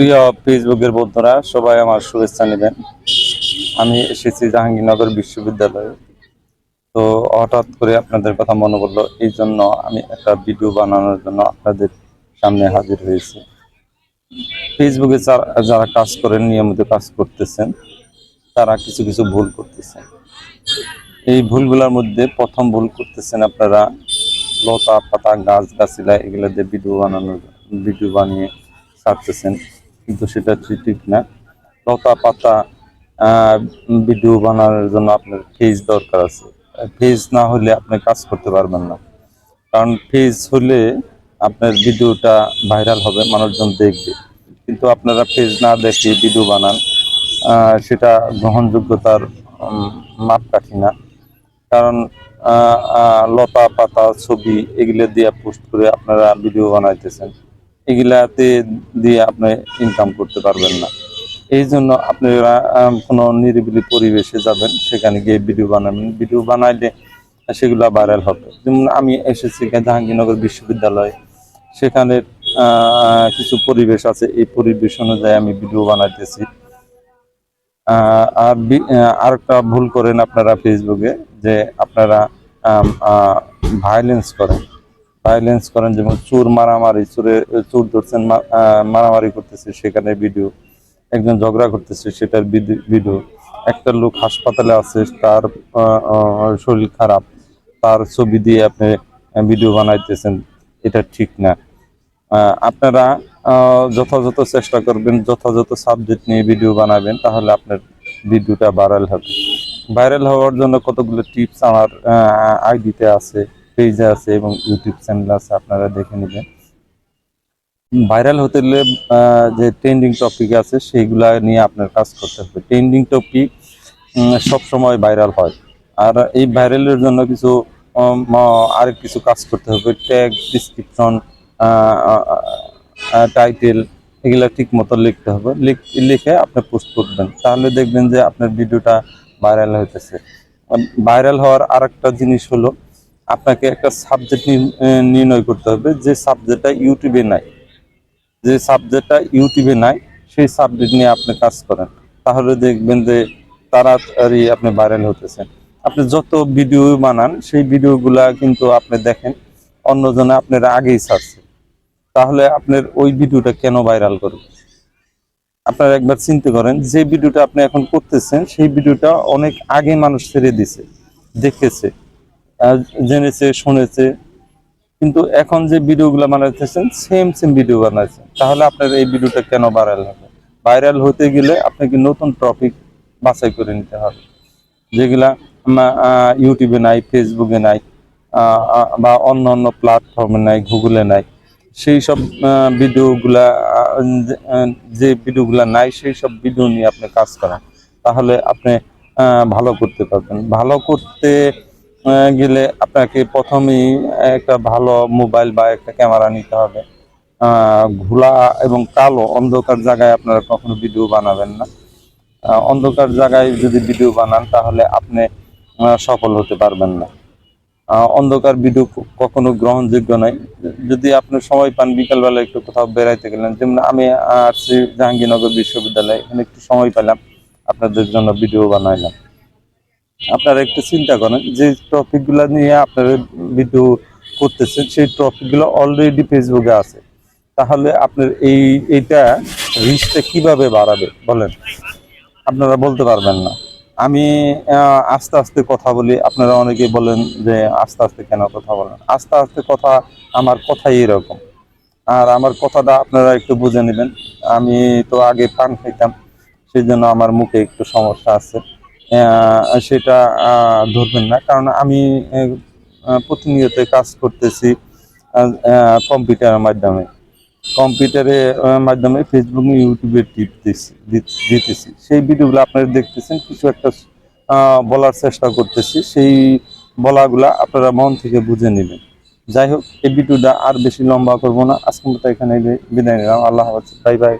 প্রিয় ফেসবুকের বন্ধুরা, সবাই আমার শুভেচ্ছা নেবেন। আমি এসেছি জাহাঙ্গীরনগর বিশ্ববিদ্যালয়ে। তো হঠাৎ করে আপনাদের কথা মনে পড়ল, এই জন্য আমি একটা ভিডিও বানানোর জন্য আপনাদের সামনে হাজির হয়েছি। ফেসবুকে যারা কাজ করেন, নিয়মিত কাজ করতেছেন, তারা কিছু কিছু ভুল করতেছেন। এই ভুলগুলোর মধ্যে প্রথম ভুল করতেছেন আপনারা লতা পাতা, গাছ গাছিলা, এগুলো দিয়ে ভিডিও বানানোর ভিডিও বানিয়ে ছাড়তেছেন। কিন্তু সেটা ঠিক- না। লতা পাতা ভিডিও বানানোর জন্য আপনার ফেজ দরকার আছে। ফেজ না হলে আপনি কাজ করতে পারবেন না। কারণ ফেজ হলে আপনার ভিডিওটা ভাইরাল হবে, মানুষজন দেখবে। কিন্তু আপনারা ফেজ না দেখে ভিডিও বানান সেটা গ্রহণযোগ্যতার মাপকাঠি না। কারণ লতা পাতা ছবি এগুলো দিয়ে পোস্ট করে আপনারা ভিডিও বানাইতেছেন। এগুলাতে দিয়ে আপনি ইনকাম করতে পারবেন না। এই জন্য আপনারা কোনো নিরিবিলি পরিবেশে যাবেন, সেখানে গিয়ে ভিডিও বানাবেন। ভিডিও বানাইলে সেগুলো ভাইরাল হবে। যেমন আমি এসেছি জাহাঙ্গীরনগর বিশ্ববিদ্যালয়ে। সেখানে কিছু পরিবেশ আছে। এই পরিবেশ অনুযায়ী আমি ভিডিও বানাইতেছি। আর আরেকটা ভুল করেন আপনারা ফেসবুকে যে আপনারা ভায়োলেন্স করেন। ভায়োলেন্স করেন, যেমন চোর মারামারি, চোরে, চোর ধরছেন মারামারি করতেছে, সেখানে ভিডিও একজন ঝগড়া করতেছে, সেটার ভিডিও একটা লোক হাসপাতালে আছে, তার শরীর খারাপ, তার ছবি দিয়ে আপনি ভিডিও বানাইতেছেন, এটা ঠিক না। আপনারা যথাযথ চেষ্টা করবেন, যথাযথ সাবজেক্ট নিয়ে ভিডিও বানাবেন, তাহলে আপনার ভিডিওটা ভাইরাল হবে। ভাইরাল হওয়ার জন্য কতগুলো টিপস আমার আইডিতে আছে। পেজে আছে এবং ইউটিউব চ্যানেল আছে, আপনারা দেখে নেবেন। ভাইরাল হতে গেলে যে ট্রেন্ডিং টপিক আছে, সেইগুলা নিয়ে আপনার কাজ করতে হবে। ট্রেন্ডিং টপিক সব সময় ভাইরাল হয়। আর এই ভাইরালের জন্য কিছু আরেক কিছু কাজ করতে হবে। ট্যাগ ডিসক্রিপশন টাইটেল এগুলা ঠিক মতো লিখতে হবে। লিখ- আপনি পোস্ট করবেন। তাহলে দেখবেন যে আপনার ভিডিওটা ভাইরাল হইতেছে। ভাইরাল হওয়ার আরেকটা জিনিস হলো আপনাকে একটা সাবজেক্ট নির্ণয় করতে হবে। যে সাবজেক্টটা ইউটিউবে নাই, যে সাবজেক্টটা ইউটিউবে নাই, সেই সাবজেক্ট নিয়ে আপনি কাজ করেন। তাহলে দেখবেন যে তাড়াতাড়ি আপনি ভাইরাল হতেছেন। আপনি যত ভিডিও বানান, সেই ভিডিওগুলা কিন্তু আপনি দেখেন, অন্যজনে আপনার আগেই ছাড়ছে। তাহলে আপনার ওই ভিডিওটা কেন ভাইরাল করবে আপনারা একবার চিন্তা করেন, যে ভিডিওটা আপনি এখন করতেছেন, সেই ভিডিওটা অনেক আগে মানুষ ছেড়ে দিছে, দেখেছে। জেনেছে, শুনেছে। কিন্তু এখন যে ভিডিওগুলো বানাইতেছেন সেম সেম ভিডিও বানাইছেন। তাহলে আপনার এই ভিডিওটা কেন ভাইরাল হবে? ভাইরাল হতে গেলে আপনাকে নতুন টপিক বাছাই করে নিতে হবে। যেগুলা ইউটিউবে নাই ফেসবুকে নাই বা অন্য অন্য প্ল্যাটফর্মে নাই গুগলে নাই। সেই সব ভিডিওগুলা যে- ভিডিওগুলা নাই, সেই সব ভিডিও নিয়ে আপনি কাজ করেন। তাহলে আপনি ভালো করতে পারবেন। ভালো করতে গেলে আপনাকে প্রথমেই একটা ভালো মোবাইল বা একটা ক্যামেরা নিতে হবে। ঘোলা এবং কালো অন্ধকার জায়গায় আপনারা কখনো ভিডিও বানাবেন না। অন্ধকার জায়গায় যদি ভিডিও বানান, তাহলে আপনি সফল হতে পারবেন না। অন্ধকার ভিডিও কখনো গ্রহণযোগ্য নয়। যদি আপনি সময় পান, বিকালবেলা একটু কোথাও বেড়াইতে গেলেন, যেমন আমি আসছি জাহাঙ্গীরনগর বিশ্ববিদ্যালয়ে, এখানে একটু সময় পেলাম, আপনাদের জন্য ভিডিও বানাইলাম। আপনারা একটু চিন্তা করেন, যে টপিকগুলো নিয়ে আপনারা ভিডিও করতেছেন, সেই টপিকগুলো অলরেডি ফেসবুকে আছে। তাহলে আপনার এই, এইটা রিচটা কীভাবে বাড়াবে বলেন? আপনারা বলতে পারবেন না। আমি আস্তে আস্তে কথা বলি, আপনারা অনেকেই বলেন যে আস্তে আস্তে কেন কথা বলেন? আস্তে আস্তে কথা আমার কথাই এরকম। আর আমার কথাটা আপনারা একটু বুঝে নেবেন। আমি তো আগে পান খাইতাম সেই জন্য আমার মুখে একটু সমস্যা আছে। সেটা ধরবেন না। কারণ আমি প্রতিনিয়ত কাজ করতেছি কম্পিউটারের মাধ্যমে। কম্পিউটারের মাধ্যমে ফেসবুক ইউটিউবে দিত- দিতেছি। সেই ভিডিওগুলো আপনারা দেখতেছেন, কিছু একটা বলার চেষ্টা করতেছি। সেই বলাগুলা আপনারা মন থেকে বুঝে নেবেন। যাই হোক, এই ভিডিওটা আর বেশি লম্বা করব না। আজকের মতো এখানে বিদায় নিলাম। আল্লাহ হাফেজ। Bye bye.